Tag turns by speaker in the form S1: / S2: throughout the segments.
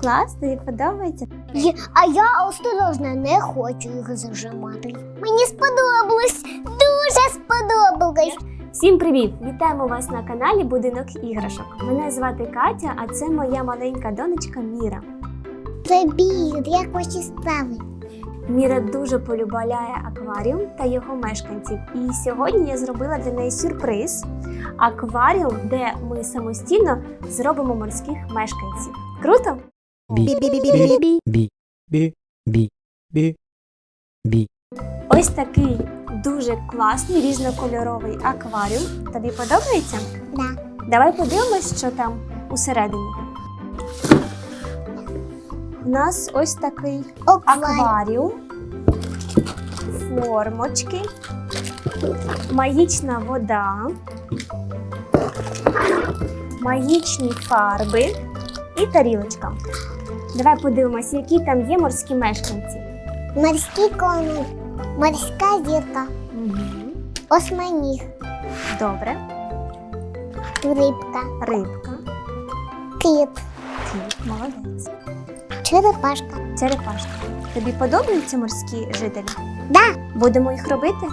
S1: Клас, тобі подобається?
S2: Є- А я осторожно не хочу їх зажимати. Мені сподобалось, дуже сподобалось.
S1: Всім привіт! Вітаємо вас на каналі Будинок іграшок. Мене звати Катя, а це моя маленька донечка Міра.
S2: Привіт, як ваші справи?
S1: Міра дуже полюбляє акваріум та його мешканців. І сьогодні я зробила для неї сюрприз акваріум, де ми самостійно зробимо морських мешканців. Круто?
S3: Бі. Бі. Бі. Бі. Бі. Бі. Бі.
S1: Ось такий дуже класний різнокольоровий акваріум. Тобі подобається?
S2: Да.
S1: Давай подивимось, що там усередині. У нас ось такий
S2: Акваріум.
S1: акваріум, формочки, магічна вода, магічні фарби і тарілочка. Давай подивимось, які там є морські мешканці.
S2: Морський коник, морська зірка,
S1: Угу.
S2: осьминіг,
S1: Добре.
S2: рибка,
S1: Рибка,
S2: кит,
S1: кіт, молодець.
S2: черепашка.
S1: Черепашка. Тобі подобаються морські жителі?
S2: Да.
S1: Будемо їх робити?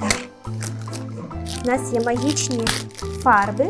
S1: Так. У нас є магічні фарби.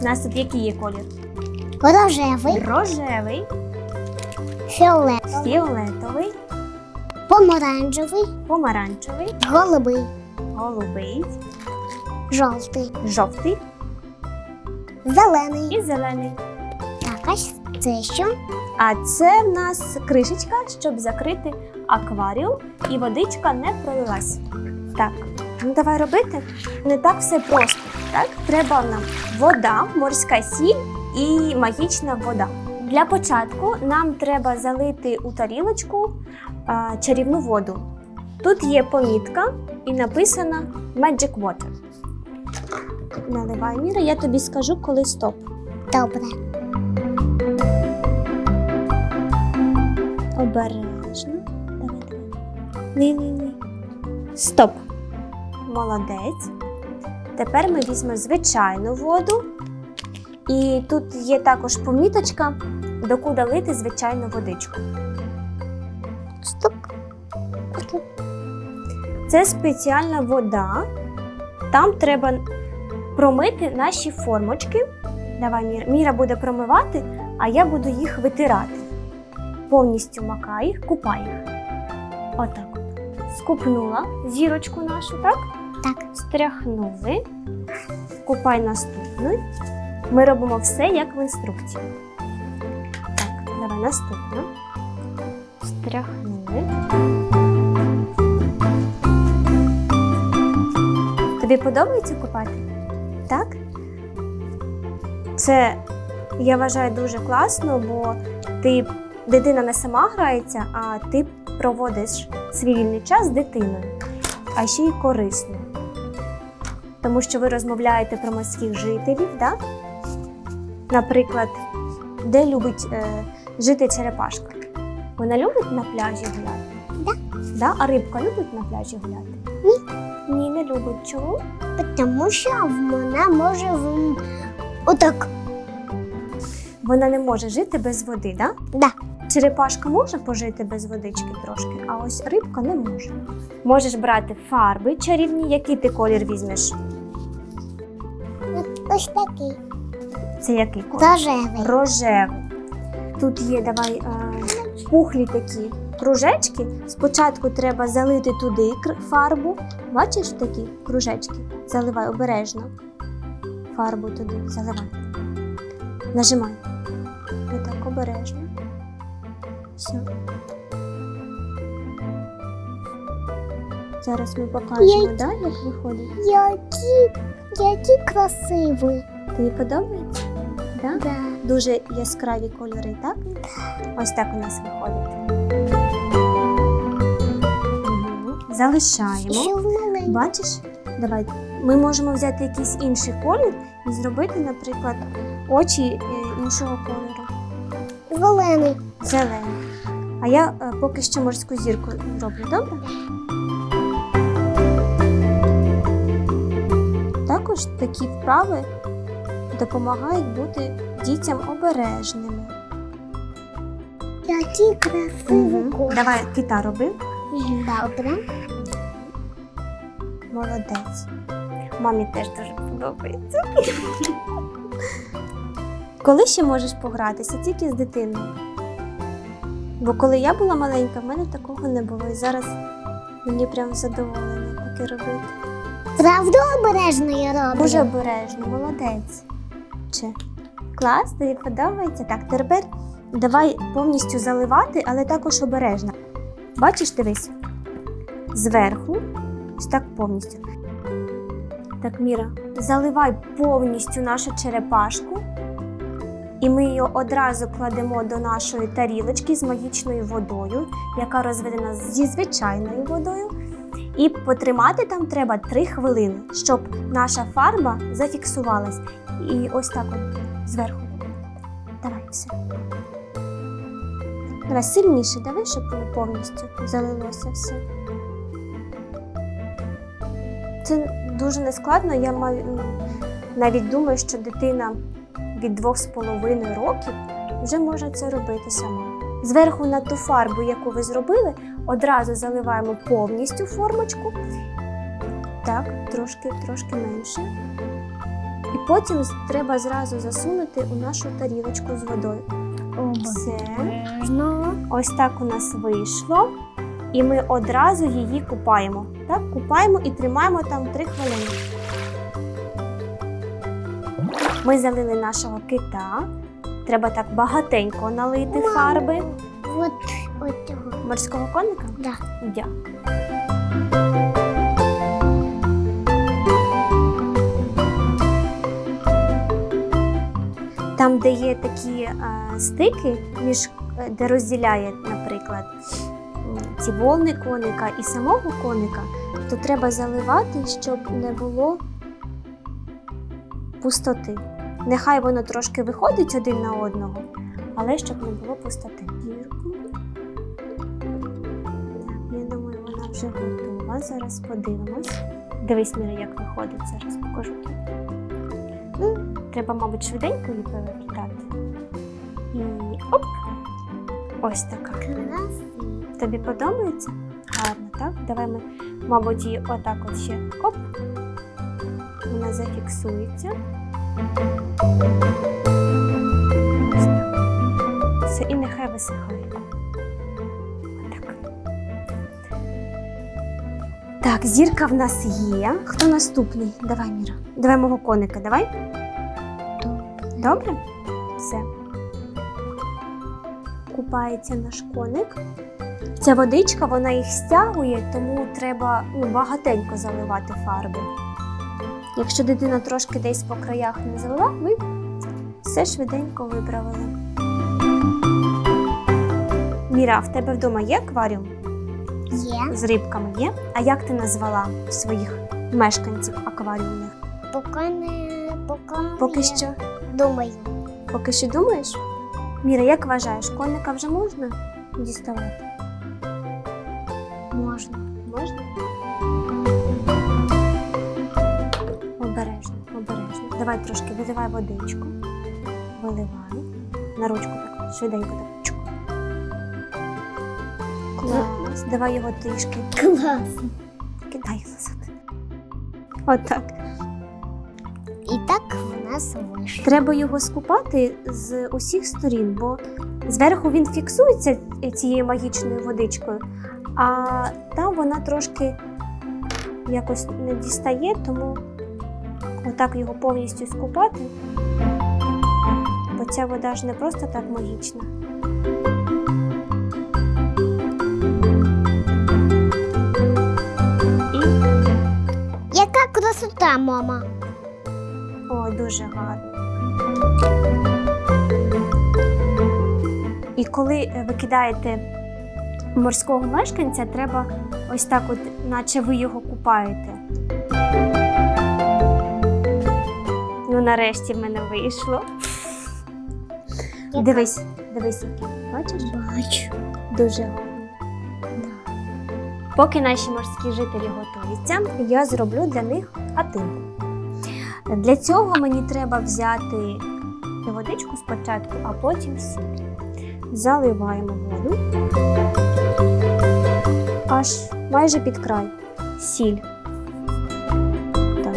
S1: У нас тут який є колір?
S2: Рожевий,
S1: Рожевий,
S2: фіолетовий,
S1: фіолетовий,
S2: помаранчевий,
S1: помаранчевий,
S2: голубий,
S1: голубий,
S2: жовтий,
S1: жовтий
S2: зелений.
S1: і зелений.
S2: Так, ось це що?
S1: А це в нас кришечка, щоб закрити акваріум і водичка не пролилась. Так, ну давай робити. Не так все просто. Так, треба нам вода, морська сіль і магічна вода. Для початку нам треба залити у тарілочку а, чарівну воду. Тут є помітка і написано Magic Water. Наливай Міра, я тобі скажу, коли стоп.
S2: Добре.
S1: Обережно. Давай, давай. Ні, ні, ні. Стоп. Молодець. Тепер ми візьмемо звичайну воду. І тут є також поміточка, докуди лити звичайну водичку.
S2: Стоп.
S1: Це спеціальна вода. Там треба промити наші формочки. Давай, Міра. Міра буде промивати, а я буду їх витирати. Повністю макай їх, купай їх. Отак. от. Скупнула зірочку нашу, так?
S2: Так.
S1: Стряхнули. Купай наступну. Ми робимо все як в інструкції. Так, давай наступну. Стряхнули. Тобі подобається купати? Так? Це, я вважаю, дуже класно, бо ти дитина не сама грається, а ти проводиш свій вільний час з дитиною, а ще й корисно. Тому що ви розмовляєте про морських жителів, да? наприклад, де любить е, жити черепашка? Вона любить на пляжі гуляти?
S2: Да.
S1: Да? А рибка любить на пляжі гуляти?
S2: Ні.
S1: Ні, не любить. Чому?
S2: Тому що вона може в... отак.
S1: Вона не може жити без води, да?
S2: Да.
S1: Черепашка може пожити без водички трошки, а ось рибка не може. Можеш брати фарби чарівні, який ти колір візьмеш?
S2: Ось такий.
S1: Це який колір?
S2: Рожевий.
S1: Рожевий. Тут є давай е, пухлі такі кружечки. Спочатку треба залити туди фарбу. Бачиш такі кружечки? Заливай обережно. Фарбу туди заливай. Нажимай. Отак обережно. Все. Зараз ми покажемо, да, як виходить.
S2: Які, які красиві.
S1: Тобі подобається? Да?
S2: Да.
S1: Дуже яскраві кольори, так? Ось так у нас виходить. Залишаємо. Бачиш? Давай. Ми можемо взяти якийсь інший колір і зробити, наприклад, очі е, іншого кольору.
S2: Зелений.
S1: Зелений. А я е, поки що морську зірку зроблю, добре? Також такі вправи допомагають бути дітям обережними.
S2: Який красивий
S1: Мгм.
S2: кот.
S1: Давай кита роби.
S2: Добре.
S1: Молодець. Мамі теж дуже подобається. Коли ще можеш погратися? Тільки з дитиною. Бо коли я була маленька, в мене такого не було. І зараз мені прям задоволення таке робити.
S2: Правда обережно я роблю?
S1: Дуже обережно, молодець. Чи? Клас, тобі подобається? Так, тепер давай повністю заливати, але також обережно. Бачиш, дивись. Зверху, ось так повністю. Так, Міра, заливай повністю нашу черепашку. І ми її одразу кладемо до нашої тарілочки з магічною водою, яка розведена зі звичайною водою. І потримати там треба 3 хвилини, щоб наша фарба зафіксувалась. І ось так от зверху. Давай все. Давай сильніше давай, щоб повністю залилося все. Це дуже нескладно. Я маю ну, навіть думаю, що дитина від двох з половиною років вже може це робити сама. Зверху на ту фарбу, яку ви зробили, одразу заливаємо повністю формочку. Так, трошки, трошки менше. І потім треба зразу засунути у нашу тарілочку з водою. Все. Ось так у нас вийшло. І ми одразу її купаємо. Так, купаємо і тримаємо там 3 хвилини. Ми залили нашого кита. Треба так багатенько налити
S2: Мама.
S1: фарби
S2: От, от.
S1: Морського коника.
S2: Да.
S1: Я. Там, де є такі е, стики, між, е, де розділяє, наприклад, ці волни коника і самого коника, то треба заливати, щоб не було пустоти. Нехай воно трошки виходить один на одного, але щоб не було пустоти. Вже готова. Зараз подивимось. Дивись, Міра, як виходить. Зараз покажу тобі. Ну, треба, мабуть, швиденько її перевертати. І оп! Ось така.
S2: Красиво.
S1: Тобі подобається? Гарно, так? Давай ми, мабуть, її отак от ще оп. Вона зафіксується. Все, і нехай висихає. Так, зірка в нас є. Хто наступний? Давай, Міра. Давай мого коника, давай. Добре? Все. Купається наш коник. Ця водичка вона їх стягує, тому треба ну, багатенько заливати фарби. Якщо дитина трошки десь по краях не залила, ви все швиденько виправили. Міра, в тебе вдома є акваріум
S2: Є.
S1: з рибками? Є? А як ти назвала своїх мешканців акваріумних?
S2: Поки не поки,
S1: Поки що,
S2: думаю.
S1: поки що думаєш? Міра, як вважаєш, коника вже можна діставати?
S2: Можна.
S1: Можна? Обережно, обережно. Давай трошки виливай водичку. Виливай. На ручку так, швиденько так. Чук. Клас. Давай його трішки
S2: Класно.
S1: кидай назад. Отак.
S2: І так в нас вийшло.
S1: Треба його скупати з усіх сторін, бо зверху він фіксується цією магічною водичкою, а там вона трошки якось не дістає, тому отак його повністю скупати. Бо ця вода ж не просто так магічна.
S2: Красота, мама.
S1: О, дуже гарно. І коли е, ви кидаєте морського мешканця, треба ось так, от, наче ви його купаєте. Ну, нарешті в мене вийшло. Дивись, дивись. Бачиш?
S2: Бачу.
S1: Дуже гарно. Поки наші морські жителі готуються, я зроблю для них хатинку. Для цього мені треба взяти водичку спочатку, а потім сіль. Заливаємо воду. Аж майже під край. Сіль. Так.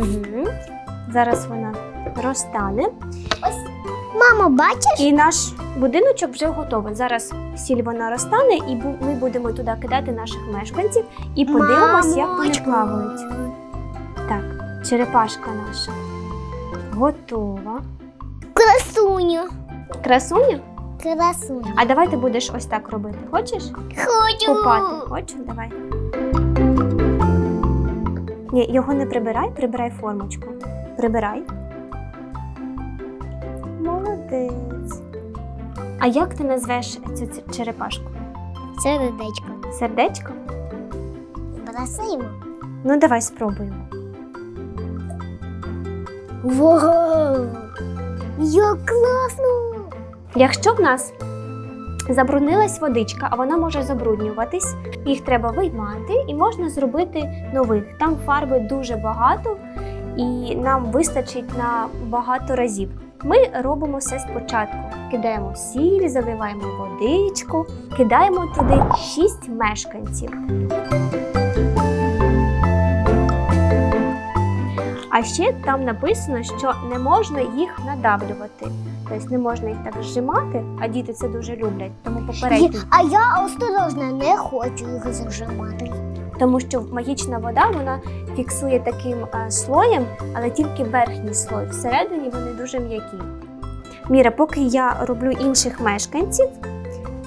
S1: Угу. Зараз вона розтане.
S2: Мамо, бачиш?
S1: І наш будиночок вже готовий. Зараз сіль вона розтане, і ми будемо туди кидати наших мешканців і подивимось, як вони плавають. Так, черепашка наша готова.
S2: Красуню.
S1: Красуня?
S2: Красуню.
S1: А давай ти будеш ось так робити. Хочеш?
S2: Хочу.
S1: Купати. Хочеш? Давай. Ні, його не прибирай, прибирай формочку. Прибирай. Молодець. А як ти назвеш цю ц- черепашку?
S2: Сердечко.
S1: Сердечко?
S2: Бросаємо.
S1: Ну, давай спробуємо.
S2: Вау! Як класно!
S1: Якщо в нас забруднилась водичка, а вона може забруднюватись, їх треба виймати і можна зробити нових. Там фарби дуже багато і нам вистачить на багато разів. Ми робимо все спочатку. Кидаємо сіль, заливаємо водичку, кидаємо туди 6 мешканців. А ще там написано, що не можна їх надавлювати. Тобто не можна їх так зжимати, а діти це дуже люблять, тому попередньо.
S2: А я осторожно не хочу їх зажимати.
S1: Тому що магічна вода вона фіксує таким е, слоєм, але тільки верхній слой. Всередині вони дуже м'які. Міра, поки я роблю інших мешканців,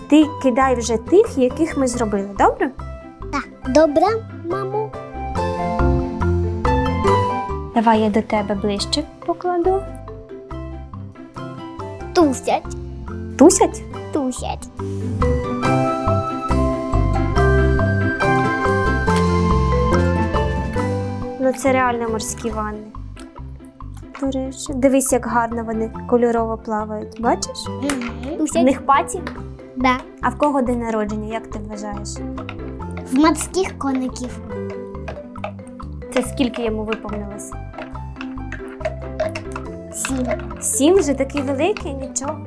S1: ти кидай вже тих, яких ми зробили, добре?
S2: Так, добре, мамо?
S1: Давай я до тебе ближче покладу.
S2: Тусять,
S1: Тусять?
S2: тусять.
S1: Це реально морські ванни. До речі, дивись, як гарно вони кольорово плавають. Бачиш? В них паті.
S2: Да.
S1: А в кого день народження, як ти вважаєш?
S2: В морських коників.
S1: Це скільки йому виповнилось?
S2: Сім.
S1: Сім вже такий великий, нічого.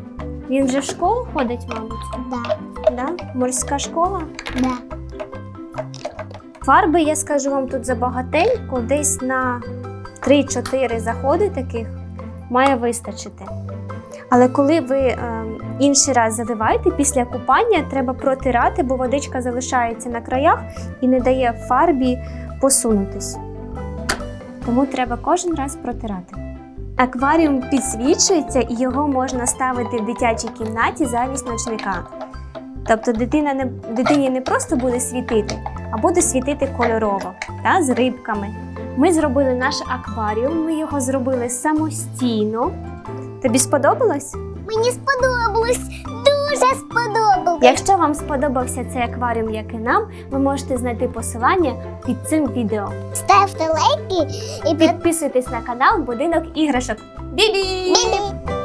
S1: Він вже в школу ходить, мабуть.
S2: Да.
S1: Да? Морська школа.
S2: Да.
S1: Фарби, я скажу вам тут забагатенько, десь на 3-4 заходи таких має вистачити. Але коли ви е, інший раз заливаєте після купання, треба протирати, бо водичка залишається на краях і не дає фарбі посунутись. Тому треба кожен раз протирати. Акваріум підсвічується і його можна ставити в дитячій кімнаті замість ночника. Тобто дитина не, дитині не просто буде світити, а буде світити кольорово та, з рибками. Ми зробили наш акваріум, ми його зробили самостійно. Тобі сподобалось?
S2: Мені сподобалось. Дуже сподобалось.
S1: Якщо вам сподобався цей акваріум, як і нам, ви можете знайти посилання під цим відео.
S2: Ставте лайки і.
S1: Підписуйтесь на канал Будинок іграшок. Бі-бі!
S2: Бі-бі.